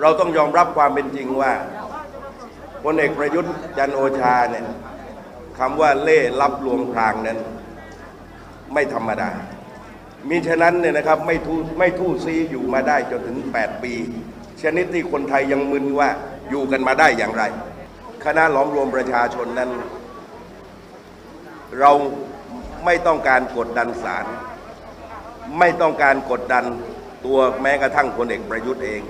เราต้องยอมรับความเป็นจริงว่าพลเอกประยุทธ์จันโอชาเนี่ยคำว่าเล่ลับลวงพรางนั้น ไม่ธรรมดามีฉะนั้นเนี่ยนะครับไม่ทูไม่ทู่ซีอยู่มาได้จนถึง 8 ปี ชนิดที่คนไทยยังมึนว่าอยู่กันมาได้อย่างไร คณะหล้อมรวมประชาชนนั้น เราไม่ต้องการกดดันศาลไม่ต้องการกดดันตัวแม้กระทั่งพลเอกประยุทธ์เอง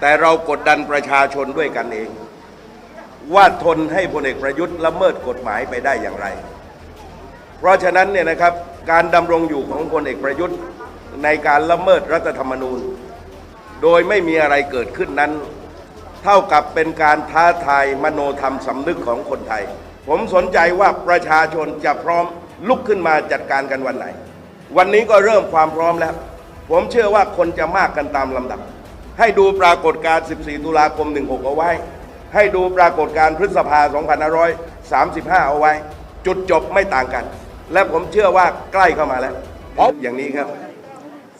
แต่เรากดดันประชาชนด้วยกันเอง ว่าทนให้พลเอกประยุทธ์ละเมิดกฎหมายไปได้อย่างไร เพราะฉะนั้นเนี่ยนะครับการดำรงอยู่ของพลเอกประยุทธ์ในการละเมิดรัฐธรรมนูญ โดยไม่มีอะไรเกิดขึ้นนั้น เท่ากับเป็นการท้าทายมโนธรรมสำนึกของคนไทย ผมสนใจว่าประชาชนจะพร้อมลุกขึ้นมาจัดการกันวันไหน วันนี้ก็เริ่มความพร้อมแล้ว ผมเชื่อว่าคนจะมากกันตามลำดับ ให้ดูปรากฏการณ์ 14 ตุลาคม 16 เอาไว้ ให้ดูปรากฏการณ์พฤษภา 2535 เอาไว้ จุดจบไม่ต่างกัน และผมเชื่อว่าใกล้เข้ามาแล้วเพราะอย่างนี้ครับ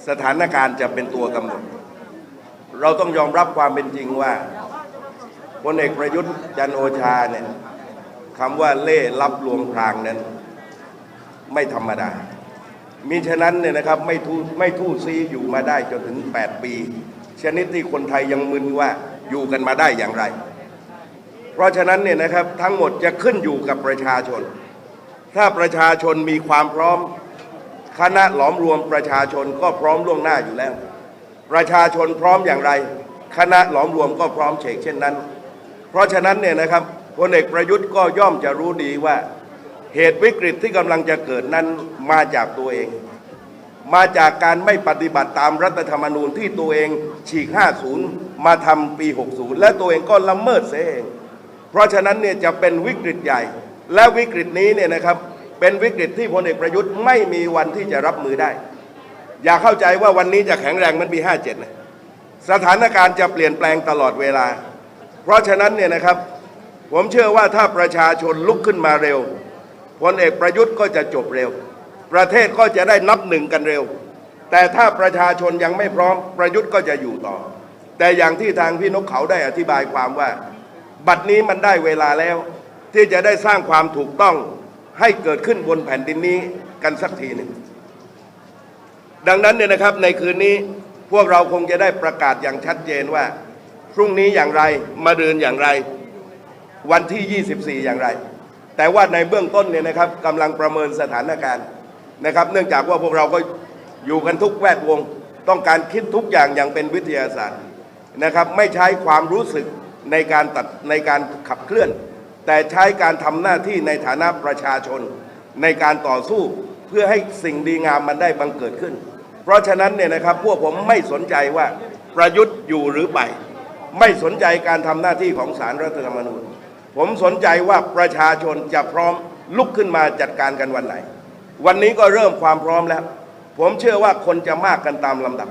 สถานการณ์จะเป็นตัวกำหนด เราต้องยอมรับความเป็นจริงว่าพลเอกประยุทธ์จันโอชาเนี่ยคำว่าเล่ลับลวงพรางนั้น ไม่ธรรมดามีฉะนั้นเนี่ยนะครับไม่ทูไม่ทู่ซีอยู่มาได้จนถึง 8 ปี ชนิดที่คนไทยยังมึนว่าอยู่กันมาได้อย่างไร เพราะฉะนั้นเนี่ยนะครับทั้งหมดจะขึ้นอยู่กับประชาชน ถ้าประชาชนมีความพร้อมคณะหลอมรวมประชาชนก็พร้อมล่วงหน้าอยู่แล้ว ประชาชนพร้อมอย่างไร คณะหลอมรวมก็พร้อมเฉกเช่นนั้น เพราะฉะนั้นเนี่ยนะครับพลเอกประยุทธ์ก็ย่อมจะรู้ดีว่า เหตุวิกฤตที่กำลังจะเกิดนั้นมาจากตัวเอง มาจากการไม่ปฏิบัติตามรัฐธรรมนูญที่ตัวเองฉีก 50 มาทำปี 60 และตัวเองก็ละเมิดเสียเอง เพราะฉะนั้นเนี่ยจะเป็นวิกฤตใหญ่ และวิกฤตนี้เนี่ยนะครับเป็นวิกฤตที่พลเอกประยุทธ์ไม่มีวันที่จะรับมือได้ อย่าเข้าใจว่าวันนี้จะแข็งแรงมันปี 57 นะ สถานการณ์จะเปลี่ยนแปลงตลอดเวลา เพราะฉะนั้นเนี่ยนะครับผมเชื่อว่าถ้าประชาชนลุกขึ้นมาเร็วพลเอกประยุทธ์ก็จะจบเร็ว ประเทศก็จะได้นับหนึ่งกันเร็ว แต่ถ้าประชาชนยังไม่พร้อมประยุทธ์ก็จะอยู่ต่อ แต่อย่างที่ทางพี่นกเขาได้อธิบายความว่า บัดนี้มันได้เวลาแล้ว ที่จะได้สร้างความถูกต้องให้เกิดขึ้นบนแผ่นดินนี้กันสักทีหนึ่งดังนั้นเนี่ยนะครับในคืนนี้พวกเราคงจะได้ประกาศอย่างชัดเจนว่า พรุ่งนี้อย่างไรมาเดือนอย่างไร วันที่ 24 อย่างไร แต่ว่าในเบื้องต้นเนี่ยนะครับกำลังประเมินสถานการณ์ นะครับ เนื่องจากว่าพวกเราก็อยู่กันทุกแวดวง ต้องการคิดทุกอย่างอย่างเป็นวิทยาศาสตร์นะครับ ไม่ใช้ความรู้สึกในการตัดในการขับเคลื่อน แต่ใช้การทำหน้าที่ในฐานะประชาชน ในการต่อสู้เพื่อให้สิ่งดีงามมันได้บังเกิดขึ้น เพราะฉะนั้นเนี่ยนะครับพวกผมไม่สนใจว่าประยุทธ์อยู่หรือไป ไม่สนใจการทำหน้าที่ของสารรัฐธรรมนูญ ผมสนใจว่าประชาชนจะพร้อมลุกขึ้นมาจัดการกันวันไหน วันนี้ก็เริ่มความพร้อมแล้ว ผมเชื่อว่าคนจะมากกันตามลำดับ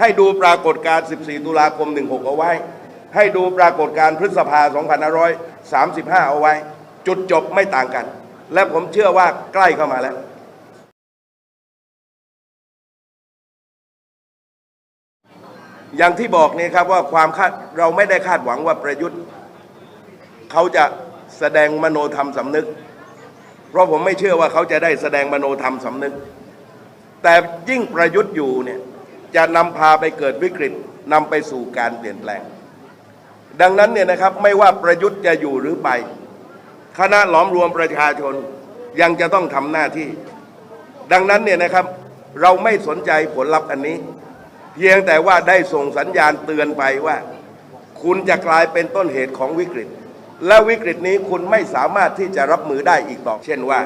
ให้ดูปรากฏการณ์ 14 ตุลาคม 16 เอาไว้ ให้ดูปรากฏการณ์พฤษภา 2535 เอาไว้ จุดจบไม่ต่างกัน และผมเชื่อว่าใกล้เข้ามาแล้วอย่างที่บอกนี่ครับว่าความคาดเราไม่ได้คาดหวังว่าประยุทธ์ เขาจะแสดงมโนธรรมสำนึก เพราะผมไม่เชื่อว่าเขาจะได้แสดงมโนธรรมสำนึก แต่ยิ่งประยุทธ์อยู่เนี่ยจะนำพาไปเกิดวิกฤตนำไปสู่การเปลี่ยนแปลง ดังนั้นเนี่ยนะครับไม่ว่าประยุทธ์จะอยู่หรือไป คณะหลอมรวมประชาชนยังจะต้องทำหน้าที่ ดังนั้นเนี่ยนะครับเราไม่สนใจผลลัพธ์อันนี้ เพียงแต่ว่าได้ส่งสัญญาณเตือนไปว่า คุณจะกลายเป็นต้นเหตุของวิกฤต และวิกฤตนี้คุณไม่สามารถที่จะรับมือได้อีกต่อ เช่นว่า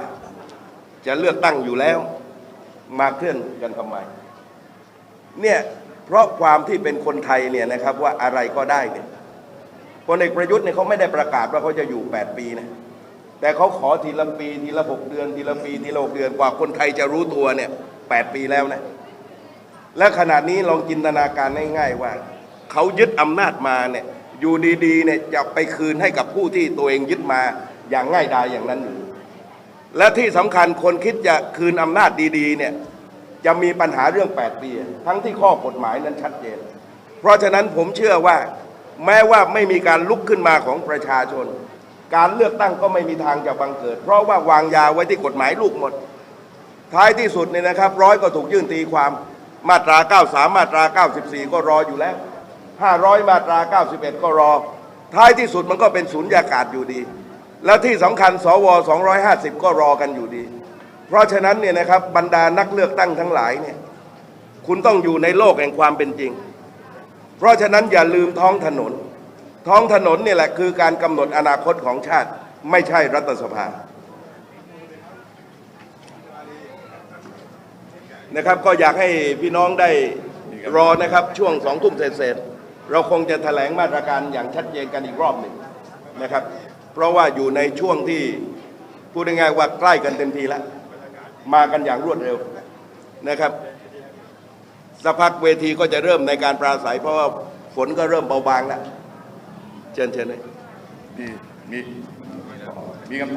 จะเลือกตั้งอยู่แล้ว มาเคลื่อนกันทำไม เนี่ยเพราะความที่เป็นคนไทยเนี่ยนะครับว่าอะไรก็ได้เนี่ยพลเอกประยุทธ์เนี่ยเขาไม่ได้ประกาศว่าเขาจะอยู่ 8 ปีนะแต่เขาขอทีละปีทีละหกเดือน ทีละปีทีละหกเดือนกว่าคนไทยจะรู้ตัวเนี่ยแปดปีแล้วนะและขณะนี้ลองจินตนาการง่ายๆว่า เขายึดอำนาจมาเนี่ย อยู่ดีๆเนี่ยจะไปคืนให้กับผู้ที่ตัวเองยึดมาอย่างง่ายดายอย่างนั้นอยู่และที่สำคัญคนคิดจะคืนอำนาจดีๆเนี่ยจะมีปัญหาเรื่อง 8 ปี ทั้งที่ข้อกฎหมายนั้นชัดเจน เพราะฉะนั้นผมเชื่อว่า แม้ว่าไม่มีการลุกขึ้นมาของประชาชน การเลือกตั้งก็ไม่มีทางจะบังเกิด เพราะว่าวางยาไว้ที่กฎหมายลูกหมด ท้ายที่สุดเนี่ยนะครับร้อยก็ถูกยื่นตีความมาตรา 93 มาตรา 94 ก็รออยู่แล้ว 500 มาตรา 91 ก็รอ ท้ายที่สุดมันก็เป็นศูนยากาศอยู่ดี แล้วที่สำคัญสว 250 ก็รอกันอยู่ดี เพราะฉะนั้นเนี่ยนะครับบรรดานักเลือกตั้งทั้งหลายเนี่ยคุณต้องอยู่ในโลกแห่งความเป็นจริง เพราะฉะนั้นอย่าลืมท้องถนน ท้องถนนเนี่ยแหละคือการกำหนดอนาคตของชาติไม่ใช่รัฐสภานะครับก็อยากให้พี่น้องได้รอนะครับช่วงสองทุ่มเศษ เราคงจะแถลงมาตรการอย่างชัดเจนกันอีกรอบหนึ่งนะครับ เพราะว่าอยู่ในช่วงที่พูดง่ายๆว่าใกล้กันเต็มทีแล้ว มากันอย่างรวดเร็วนะครับสักพักเวทีก็จะเริ่มในการปราศัย เพราะว่าฝนก็เริ่มเบาบางแล้ว เชิญเชิญเลยมีมีมีคำถาม